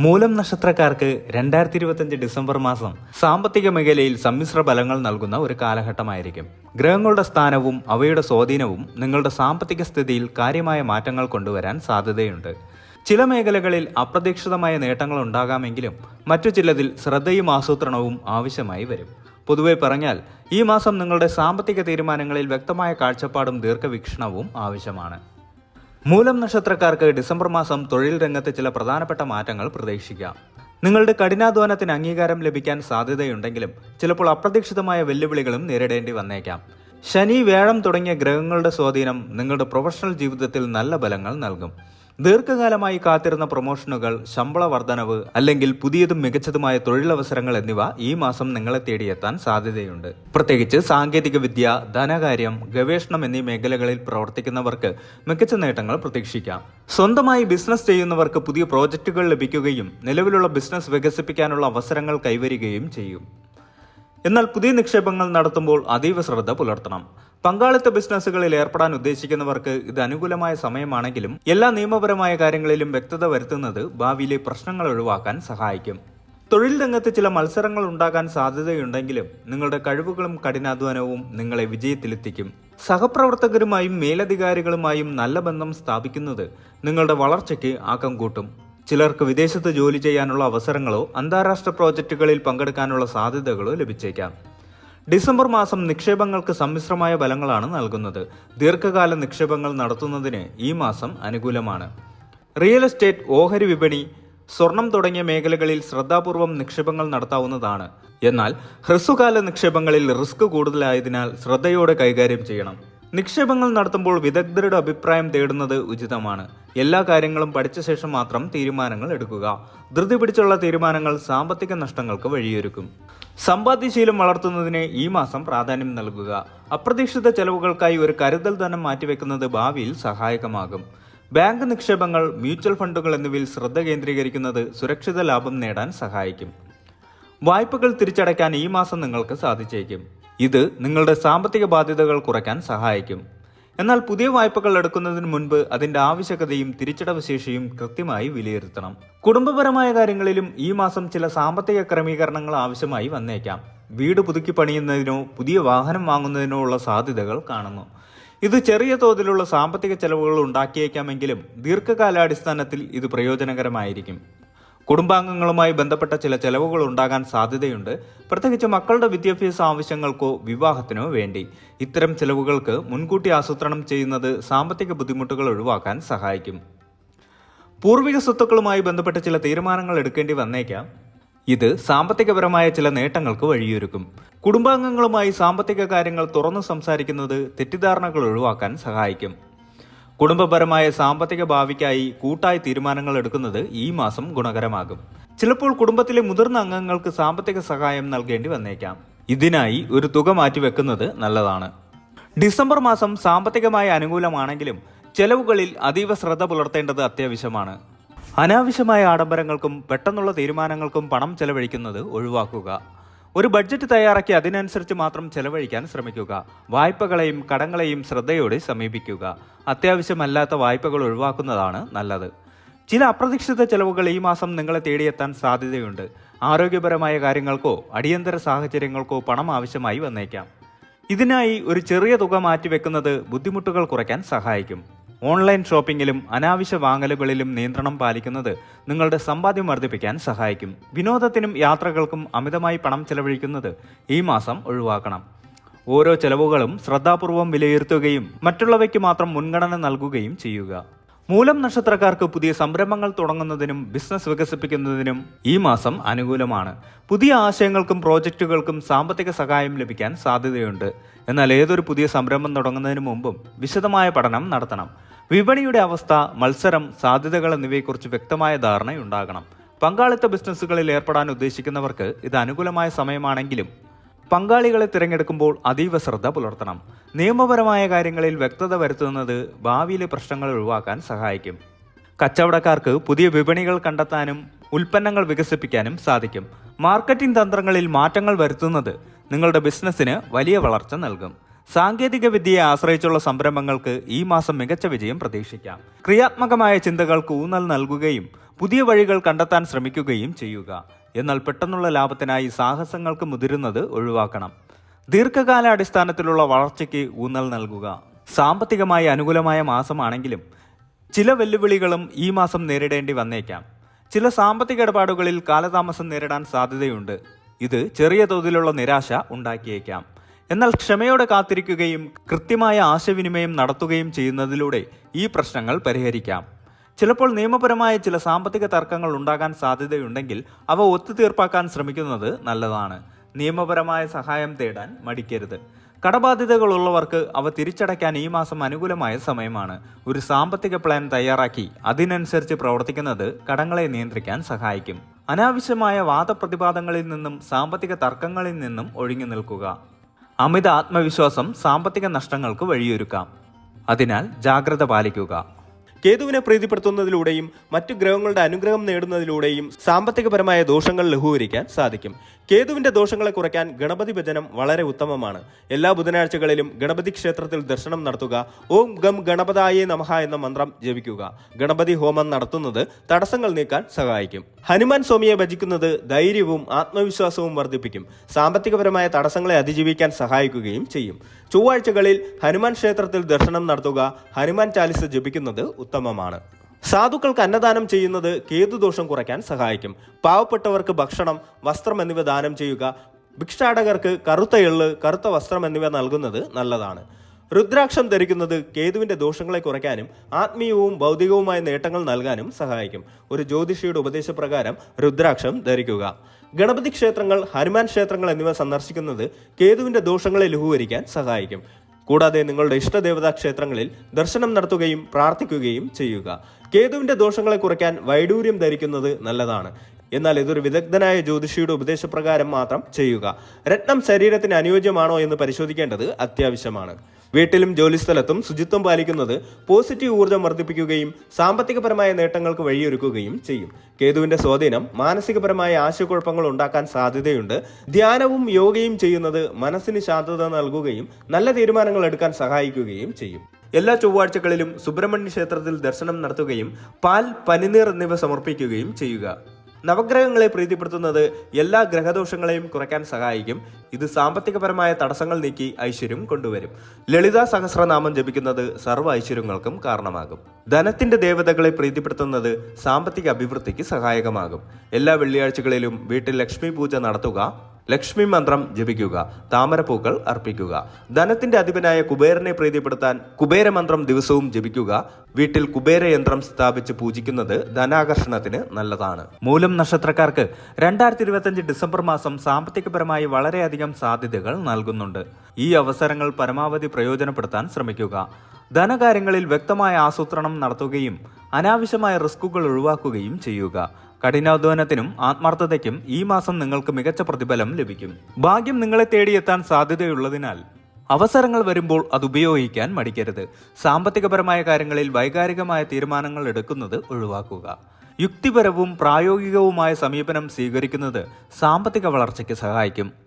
മൂലം നക്ഷത്രക്കാർക്ക് രണ്ടായിരത്തി ഇരുപത്തിയഞ്ച് ഡിസംബർ മാസം സാമ്പത്തിക മേഖലയിൽ സമ്മിശ്ര ഫലങ്ങൾ നൽകുന്ന ഒരു കാലഘട്ടമായിരിക്കും. ഗ്രഹങ്ങളുടെ സ്ഥാനവും അവയുടെ സ്വാധീനവും നിങ്ങളുടെ സാമ്പത്തിക സ്ഥിതിയിൽ കാര്യമായ മാറ്റങ്ങൾ കൊണ്ടുവരാൻ സാധ്യതയുണ്ട്. ചില മേഖലകളിൽ അപ്രതീക്ഷിതമായ നേട്ടങ്ങൾ ഉണ്ടാകാമെങ്കിലും മറ്റു ചിലതിൽ ശ്രദ്ധയും ആസൂത്രണവും ആവശ്യമായി വരും. പൊതുവെ പറഞ്ഞാൽ ഈ മാസം നിങ്ങളുടെ സാമ്പത്തിക തീരുമാനങ്ങളിൽ വ്യക്തമായ കാഴ്ചപ്പാടും ദീർഘവീക്ഷണവും ആവശ്യമാണ്. മൂലം നക്ഷത്രക്കാർക്ക് ഡിസംബർ മാസം തൊഴിൽ രംഗത്ത് ചില പ്രധാനപ്പെട്ട മാറ്റങ്ങൾ പ്രതീക്ഷിക്കാം. നിങ്ങളുടെ കഠിനാധ്വാനത്തിന് അംഗീകാരം ലഭിക്കാൻ സാധ്യതയുണ്ടെങ്കിലും ചിലപ്പോൾ അപ്രതീക്ഷിതമായ വെല്ലുവിളികളും നേരിടേണ്ടി വന്നേക്കാം. ശനി വ്യാഴം തുടങ്ങിയ ഗ്രഹങ്ങളുടെ സ്വാധീനം നിങ്ങളുടെ പ്രൊഫഷണൽ ജീവിതത്തിൽ നല്ല ബലങ്ങൾ നൽകും. ദീർഘകാലമായി കാത്തിരുന്ന പ്രൊമോഷനുകൾ ശമ്പള വർധനവ് അല്ലെങ്കിൽ പുതിയതും മികച്ചതുമായ തൊഴിലവസരങ്ങൾ എന്നിവ ഈ മാസം നിങ്ങളെ തേടിയെത്താൻ സാധ്യതയുണ്ട്. പ്രത്യേകിച്ച് സാങ്കേതിക വിദ്യ ധനകാര്യം ഗവേഷണം എന്നീ മേഖലകളിൽ പ്രവർത്തിക്കുന്നവർക്ക് മികച്ച നേട്ടങ്ങൾ പ്രതീക്ഷിക്കാം. സ്വന്തമായി ബിസിനസ് ചെയ്യുന്നവർക്ക് പുതിയ പ്രോജക്റ്റുകൾ ലഭിക്കുകയും നിലവിലുള്ള ബിസിനസ് വികസിപ്പിക്കാനുള്ള അവസരങ്ങൾ കൈവരികയും ചെയ്യും. എന്നാൽ പുതിയ നിക്ഷേപങ്ങൾ നടത്തുമ്പോൾ അതീവ ശ്രദ്ധ പുലർത്തണം. പങ്കാളിത്ത ബിസിനസ്സുകളിൽ ഏർപ്പെടാൻ ഉദ്ദേശിക്കുന്നവർക്ക് ഇത് അനുകൂലമായ സമയമാണെങ്കിലും എല്ലാ നിയമപരമായ കാര്യങ്ങളിലും വ്യക്തത വരുത്തുന്നത് ഭാവിയിലെ പ്രശ്നങ്ങൾ ഒഴിവാക്കാൻ സഹായിക്കും. തൊഴിൽ രംഗത്ത് ചില മത്സരങ്ങൾ ഉണ്ടാകാൻ സാധ്യതയുണ്ടെങ്കിലും നിങ്ങളുടെ കഴിവുകളും കഠിനാധ്വാനവും നിങ്ങളെ വിജയത്തിലെത്തിക്കും. സഹപ്രവർത്തകരുമായും മേലധികാരികളുമായും നല്ല ബന്ധം സ്ഥാപിക്കുന്നത് നിങ്ങളുടെ വളർച്ചയ്ക്ക് ആക്കം കൂട്ടും. ചിലർക്ക് വിദേശത്ത് ജോലി ചെയ്യാനുള്ള അവസരങ്ങളോ അന്താരാഷ്ട്ര പ്രോജക്റ്റുകളിൽ പങ്കെടുക്കാനുള്ള സാധ്യതകളോ ലഭിച്ചേക്കാം. ഡിസംബർ മാസം നിക്ഷേപങ്ങൾക്ക് സമ്മിശ്രമായ ഫലങ്ങളാണ് നൽകുന്നത്. ദീർഘകാല നിക്ഷേപങ്ങൾ നടത്തുന്നതിന് ഈ മാസം അനുകൂലമാണ്. റിയൽ എസ്റ്റേറ്റ് ഓഹരി വിപണി സ്വർണം തുടങ്ങിയ മേഖലകളിൽ ശ്രദ്ധാപൂർവം നിക്ഷേപങ്ങൾ നടത്താവുന്നതാണ്. എന്നാൽ ഹ്രസ്വകാല നിക്ഷേപങ്ങളിൽ റിസ്ക് കൂടുതലായതിനാൽ ശ്രദ്ധയോടെ കൈകാര്യം ചെയ്യണം. നിക്ഷേപങ്ങൾ നടത്തുമ്പോൾ വിദഗ്ധരുടെ അഭിപ്രായം തേടുന്നത് ഉചിതമാണ്. എല്ലാ കാര്യങ്ങളും പഠിച്ച ശേഷം മാത്രം തീരുമാനങ്ങൾ എടുക്കുക. ധൃതി പിടിച്ചുള്ള തീരുമാനങ്ങൾ സാമ്പത്തിക നഷ്ടങ്ങൾക്ക് വഴിയൊരുക്കും. സമ്പാദ്യശീലം വളർത്തുന്നതിന് ഈ മാസം പ്രാധാന്യം നൽകുക. അപ്രതീക്ഷിത ചെലവുകൾക്കായി ഒരു കരുതൽ ധനം മാറ്റിവെക്കുന്നത് ഭാവിയിൽ സഹായകമാകും. ബാങ്ക് നിക്ഷേപങ്ങൾ മ്യൂച്വൽ ഫണ്ടുകൾ എന്നിവയിൽ ശ്രദ്ധ കേന്ദ്രീകരിക്കുന്നത് സുരക്ഷിത ലാഭം നേടാൻ സഹായിക്കും. വായ്പകൾ തിരിച്ചടയ്ക്കാൻ ഈ മാസം നിങ്ങൾക്ക് സാധിച്ചേക്കും. ഇത് നിങ്ങളുടെ സാമ്പത്തിക ബാധ്യതകൾ കുറയ്ക്കാൻ സഹായിക്കും. എന്നാൽ പുതിയ വായ്പകൾ എടുക്കുന്നതിന് മുൻപ് അതിന്റെ ആവശ്യകതയും തിരിച്ചടവ് ശേഷിയും കൃത്യമായി വിലയിരുത്തണം. കുടുംബപരമായ കാര്യങ്ങളിലും ഈ മാസം ചില സാമ്പത്തിക ക്രമീകരണങ്ങൾ ആവശ്യമായി വന്നേക്കാം. വീട് പുതുക്കി പണിയുന്നതിനോ പുതിയ വാഹനം വാങ്ങുന്നതിനോ ഉള്ള സാധ്യതകൾ കാണുന്നു. ഇത് ചെറിയ തോതിലുള്ള സാമ്പത്തിക ചെലവുകൾ ഉണ്ടാക്കിയേക്കാമെങ്കിലും ദീർഘകാലാടിസ്ഥാനത്തിൽ ഇത് പ്രയോജനകരമായിരിക്കും. കുടുംബാംഗങ്ങളുമായി ബന്ധപ്പെട്ട ചില ചെലവുകൾ ഉണ്ടാകാൻ സാധ്യതയുണ്ട്. പ്രത്യേകിച്ച് മക്കളുടെ വിദ്യാഭ്യാസ ആവശ്യങ്ങൾക്കോ വിവാഹത്തിനോ വേണ്ടി. ഇത്തരം ചെലവുകൾക്ക് മുൻകൂട്ടി ആസൂത്രണം ചെയ്യുന്നത് സാമ്പത്തിക ബുദ്ധിമുട്ടുകൾ ഒഴിവാക്കാൻ സഹായിക്കും. പൂർവിക സ്വത്തുക്കളുമായി ബന്ധപ്പെട്ട ചില തീരുമാനങ്ങൾ എടുക്കേണ്ടി വന്നേക്കാം. ഇത് സാമ്പത്തികപരമായ ചില നേട്ടങ്ങൾക്ക് വഴിയൊരുക്കും. കുടുംബാംഗങ്ങളുമായി സാമ്പത്തിക കാര്യങ്ങൾ തുറന്നു സംസാരിക്കുന്നത് തെറ്റിദ്ധാരണകൾ ഒഴിവാക്കാൻ സഹായിക്കും. കുടുംബപരമായ സാമ്പത്തിക ഭാവിക്കായി കൂട്ടായി തീരുമാനങ്ങൾ എടുക്കുന്നത് ഈ മാസം ഗുണകരമാകും. ചിലപ്പോൾ കുടുംബത്തിലെ മുതിർന്ന അംഗങ്ങൾക്ക് സാമ്പത്തിക സഹായം നൽകേണ്ടി വന്നേക്കാം. ഇതിനായി ഒരു തുക മാറ്റിവെക്കുന്നത് നല്ലതാണ്. ഡിസംബർ മാസം സാമ്പത്തികമായി അനുകൂലമാണെങ്കിലും ചെലവുകളിൽ അതീവ ശ്രദ്ധ പുലർത്തേണ്ടത് അത്യാവശ്യമാണ്. അനാവശ്യമായ ആഡംബരങ്ങൾക്കും പെട്ടെന്നുള്ള തീരുമാനങ്ങൾക്കും പണം ചെലവഴിക്കുന്നത് ഒഴിവാക്കുക. ഒരു ബഡ്ജറ്റ് തയ്യാറാക്കി അതിനനുസരിച്ച് മാത്രം ചെലവഴിക്കാൻ ശ്രമിക്കുക. വായ്പകളെയും കടങ്ങളെയും ശ്രദ്ധയോടെ സമീപിക്കുക. അത്യാവശ്യമല്ലാത്ത വായ്പകൾ ഒഴിവാക്കുന്നതാണ് നല്ലത്. ചില അപ്രതീക്ഷിത ചെലവുകൾ ഈ മാസം നിങ്ങളെ തേടിയെത്താൻ സാധ്യതയുണ്ട്. ആരോഗ്യപരമായ കാര്യങ്ങൾക്കോ അടിയന്തര സാഹചര്യങ്ങൾക്കോ പണം ആവശ്യമായി വന്നേക്കാം. ഇതിനായി ഒരു ചെറിയ തുക മാറ്റിവെക്കുന്നത് ബുദ്ധിമുട്ടുകൾ കുറയ്ക്കാൻ സഹായിക്കും. ഓൺലൈൻ ഷോപ്പിംഗിലും അനാവശ്യ വാങ്ങലുകളിലും നിയന്ത്രണം പാലിക്കുന്നത് നിങ്ങളുടെ സമ്പാദ്യം വർദ്ധിപ്പിക്കാൻ സഹായിക്കും. വിനോദത്തിനും യാത്രകൾക്കും അമിതമായി പണം ചെലവഴിക്കുന്നത് ഈ മാസം ഒഴിവാക്കണം. ഓരോ ചെലവുകളും ശ്രദ്ധാപൂർവം വിലയിരുത്തുകയും മറ്റുള്ളവയ്ക്ക് മാത്രം മുൻഗണന നൽകുകയും ചെയ്യുക. മൂലം നക്ഷത്രക്കാർക്ക് പുതിയ സംരംഭങ്ങൾ തുടങ്ങുന്നതിനും ബിസിനസ് വികസിപ്പിക്കുന്നതിനും ഈ മാസം അനുകൂലമാണ്. പുതിയ ആശയങ്ങൾക്കും പ്രോജക്റ്റുകൾക്കും സാമ്പത്തിക സഹായം ലഭിക്കാൻ സാധ്യതയുണ്ട്. എന്നാൽ ഏതൊരു പുതിയ സംരംഭം തുടങ്ങുന്നതിന് മുമ്പും വിശദമായ പഠനം നടത്തണം. വിപണിയുടെ അവസ്ഥ മത്സരം സാധ്യതകൾ എന്നിവയെക്കുറിച്ച് വ്യക്തമായ ധാരണയുണ്ടാകണം. പങ്കാളിത്ത ബിസിനസ്സുകളിൽ ഏർപ്പെടാൻ ഉദ്ദേശിക്കുന്നവർക്ക് ഇത് അനുകൂലമായ സമയമാണെങ്കിലും പങ്കാളികളെ തിരഞ്ഞെടുക്കുമ്പോൾ അതീവ ശ്രദ്ധ പുലർത്തണം. നിയമപരമായ കാര്യങ്ങളിൽ വ്യക്തത വരുത്തുന്നത് ഭാവിയിലെ പ്രശ്നങ്ങൾ ഒഴിവാക്കാൻ സഹായിക്കും. കച്ചവടക്കാർക്ക് പുതിയ വിപണികൾ കണ്ടെത്താനും ഉൽപ്പന്നങ്ങൾ വികസിപ്പിക്കാനും സാധിക്കും. മാർക്കറ്റിംഗ് തന്ത്രങ്ങളിൽ മാറ്റങ്ങൾ വരുത്തുന്നത് നിങ്ങളുടെ ബിസിനസ്സിന് വലിയ വളർച്ച നൽകും. സാങ്കേതിക വിദ്യയെ ആശ്രയിച്ചുള്ള സംരംഭങ്ങൾക്ക് ഈ മാസം മികച്ച വിജയം പ്രതീക്ഷിക്കാം. ക്രിയാത്മകമായ ചിന്തകൾക്ക് ഊന്നൽ നൽകുകയും പുതിയ വഴികൾ കണ്ടെത്താൻ ശ്രമിക്കുകയും ചെയ്യുക. എന്നാൽ പെട്ടെന്നുള്ള ലാഭത്തിനായി സാഹസങ്ങൾക്ക് മുതിരുന്നത് ഒഴിവാക്കണം. ദീർഘകാല അടിസ്ഥാനത്തിലുള്ള വളർച്ചയ്ക്ക് ഊന്നൽ നൽകുക. സാമ്പത്തികമായി അനുകൂലമായ മാസമാണെങ്കിലും ചില വെല്ലുവിളികളും ഈ മാസം നേരിടേണ്ടി വന്നേക്കാം. ചില സാമ്പത്തിക ഇടപാടുകളിൽ കാലതാമസം നേരിടാൻ സാധ്യതയുണ്ട്. ഇത് ചെറിയ തോതിലുള്ള നിരാശ ഉണ്ടാക്കിയേക്കാം. എന്നാൽ ക്ഷമയോടെ കാത്തിരിക്കുകയും കൃത്യമായ ആശയവിനിമയം നടത്തുകയും ചെയ്യുന്നതിലൂടെ ഈ പ്രശ്നങ്ങൾ പരിഹരിക്കാം. ചിലപ്പോൾ നിയമപരമായ ചില സാമ്പത്തിക തർക്കങ്ങൾ ഉണ്ടാകാൻ സാധ്യതയുണ്ടെങ്കിൽ അവ ഒത്തുതീർപ്പാക്കാൻ ശ്രമിക്കുന്നത് നല്ലതാണ്. നിയമപരമായ സഹായം തേടാൻ മടിക്കരുത്. കടബാധ്യതകളുള്ളവർക്ക് അവ തിരിച്ചടയ്ക്കാൻ ഈ മാസം അനുകൂലമായ സമയമാണ്. ഒരു സാമ്പത്തിക പ്ലാൻ തയ്യാറാക്കി അതിനനുസരിച്ച് പ്രവർത്തിക്കുന്നത് കടങ്ങളെ നിയന്ത്രിക്കാൻ സഹായിക്കും. അനാവശ്യമായ വാദപ്രതിവാദങ്ങളിൽ നിന്നും സാമ്പത്തിക തർക്കങ്ങളിൽ നിന്നും ഒഴിഞ്ഞു നിൽക്കുക. അമിത ആത്മവിശ്വാസം സാമ്പത്തിക നഷ്ടങ്ങൾക്ക് വഴിയൊരുക്കാം. അതിനാൽ ജാഗ്രത പാലിക്കുക. കേതുവിനെ പ്രീതിപ്പെടുത്തുന്നതിലൂടെയും മറ്റു ഗ്രഹങ്ങളുടെ അനുഗ്രഹം നേടുന്നതിലൂടെയും സാമ്പത്തികപരമായ ദോഷങ്ങൾ ലഘൂകരിക്കാൻ സാധിക്കും. കേതുവിന്റെ ദോഷങ്ങളെ കുറയ്ക്കാൻ ഗണപതി ഭജനം വളരെ ഉത്തമമാണ്. എല്ലാ ബുധനാഴ്ചകളിലും ഗണപതി ക്ഷേത്രത്തിൽ ദർശനം നടത്തുക. ഓം ഗം ഗണപതായേ നമഹ എന്ന മന്ത്രം ജപിക്കുക. ഗണപതി ഹോമം നടത്തുന്നത് തടസ്സങ്ങൾ നീക്കാൻ സഹായിക്കും. ഹനുമാൻ സ്വാമിയെ ഭജിക്കുന്നത് ധൈര്യവും ആത്മവിശ്വാസവും വർദ്ധിപ്പിക്കും. സാമ്പത്തികപരമായ തടസ്സങ്ങളെ അതിജീവിക്കാൻ സഹായിക്കുകയും ചെയ്യും. ചൊവ്വാഴ്ചകളിൽ ഹനുമാൻ ക്ഷേത്രത്തിൽ ദർശനം നടത്തുക ഹനുമാൻ ചാലിസ ജപിക്കുന്നത് ഉത്തമമാണ്. സാധുക്കൾക്ക് അന്നദാനം ചെയ്യുന്നത് കേതുദോഷം കുറയ്ക്കാൻ സഹായിക്കും. പാവപ്പെട്ടവർക്ക് ഭക്ഷണം വസ്ത്രം എന്നിവ ദാനം ചെയ്യുക. ഭിക്ഷാടകർക്ക് കറുത്ത എള്ള് കറുത്ത വസ്ത്രം എന്നിവ നൽകുന്നത് നല്ലതാണ്. രുദ്രാക്ഷം ധരിക്കുന്നത് കേതുവിന്റെ ദോഷങ്ങളെ കുറയ്ക്കാനും ആത്മീയവും ഭൗതികവുമായ നേട്ടങ്ങൾ നൽകാനും സഹായിക്കും. ഒരു ജ്യോതിഷിയുടെ ഉപദേശപ്രകാരം രുദ്രാക്ഷം ധരിക്കുക. ഗണപതി ക്ഷേത്രങ്ങൾ ഹനുമാൻ ക്ഷേത്രങ്ങൾ എന്നിവ സന്ദർശിക്കുന്നത് കേതുവിന്റെ ദോഷങ്ങളെ ലഘൂകരിക്കാൻ സഹായിക്കും. കൂടാതെ നിങ്ങളുടെ ഇഷ്ടദേവതാ ക്ഷേത്രങ്ങളിൽ ദർശനം നടത്തുകയും പ്രാർത്ഥിക്കുകയും ചെയ്യുക. കേതുവിന്റെ ദോഷങ്ങളെ കുറയ്ക്കാൻ വൈഡൂര്യം ധരിക്കുന്നത് നല്ലതാണ്. എന്നാൽ ഇതൊരു വിദഗ്ധനായ ജ്യോതിഷിയുടെ ഉപദേശപ്രകാരം മാത്രം ചെയ്യുക. രത്നം ശരീരത്തിന് അനുയോജ്യമാണോ എന്ന് പരിശോധിക്കേണ്ടത് അത്യാവശ്യമാണ്. വീട്ടിലും ജോലിസ്ഥലത്തും ശുചിത്വം പാലിക്കുന്നത് പോസിറ്റീവ് ഊർജം വർദ്ധിപ്പിക്കുകയും സാമ്പത്തികപരമായ നേട്ടങ്ങൾക്ക് വഴിയൊരുക്കുകയും ചെയ്യും. കേതുവിന്റെ സ്വാധീനം മാനസികപരമായ ആശയക്കുഴപ്പങ്ങൾ ഉണ്ടാക്കാൻ സാധ്യതയുണ്ട്. ധ്യാനവും യോഗയും ചെയ്യുന്നത് മനസ്സിന് ശാന്തത നൽകുകയും നല്ല തീരുമാനങ്ങൾ എടുക്കാൻ സഹായിക്കുകയും ചെയ്യും. എല്ലാ ചൊവ്വാഴ്ചകളിലും സുബ്രഹ്മണ്യ ക്ഷേത്രത്തിൽ ദർശനം നടത്തുകയും പാൽ പനിനീർ എന്നിവ സമർപ്പിക്കുകയും ചെയ്യുക. നവഗ്രഹങ്ങളെ പ്രീതിപ്പെടുത്തുന്നത് എല്ലാ ഗ്രഹദോഷങ്ങളെയും കുറയ്ക്കാൻ സഹായിക്കും. ഇത് സാമ്പത്തികപരമായ തടസ്സങ്ങൾ നീക്കി ഐശ്വര്യം കൊണ്ടുവരും. ലളിതാ സഹസ്രനാമം ജപിക്കുന്നത് സർവ ഐശ്വര്യങ്ങൾക്കും കാരണമാകും. ധനത്തിന്റെ ദേവതകളെ പ്രീതിപ്പെടുത്തുന്നത് സാമ്പത്തിക അഭിവൃദ്ധിക്ക് സഹായകമാകും. എല്ലാ വെള്ളിയാഴ്ചകളിലും വീട്ടിൽ ലക്ഷ്മി പൂജ നടത്തുക ലക്ഷ്മി മന്ത്രം ജപിക്കുക താമരപ്പൂക്കൾ അർപ്പിക്കുക ധനത്തിന്റെ അധിപനായ കുബേരനെ പ്രീതിപ്പെടുത്താൻ കുബേരമന്ത്രം ദിവസവും ജപിക്കുക വീട്ടിൽ കുബേര യന്ത്രം സ്ഥാപിച്ച് പൂജിക്കുന്നത് ധനാകർഷണത്തിന് നല്ലതാണ്. മൂലം നക്ഷത്രക്കാർക്ക് രണ്ടായിരത്തി ഇരുപത്തിയഞ്ച് ഡിസംബർ മാസം സാമ്പത്തികപരമായി വളരെയധികം സാധ്യതകൾ നൽകുന്നുണ്ട്. ഈ അവസരങ്ങൾ പരമാവധി പ്രയോജനപ്പെടുത്താൻ ശ്രമിക്കുക. ധനകാര്യങ്ങളിൽ വ്യക്തമായ ആസൂത്രണം നടത്തുകയും അനാവശ്യമായ റിസ്കുകൾ ഒഴിവാക്കുകയും ചെയ്യുക. കഠിനാധ്വാനത്തിനും ആത്മാർത്ഥതയ്ക്കും ഈ മാസം നിങ്ങൾക്ക് മികച്ച പ്രതിഫലം ലഭിക്കും. ഭാഗ്യം നിങ്ങളെ തേടിയെത്താൻ സാധ്യതയുള്ളതിനാൽ അവസരങ്ങൾ വരുമ്പോൾ അത് ഉപയോഗിക്കാൻ മടിക്കരുത്. സാമ്പത്തികപരമായ കാര്യങ്ങളിൽ വൈകാരികമായ തീരുമാനങ്ങൾ എടുക്കുന്നത് ഒഴിവാക്കുക. യുക്തിപരവും പ്രായോഗികവുമായ സമീപനം സ്വീകരിക്കുന്നത് സാമ്പത്തിക വളർച്ചയ്ക്ക് സഹായിക്കും.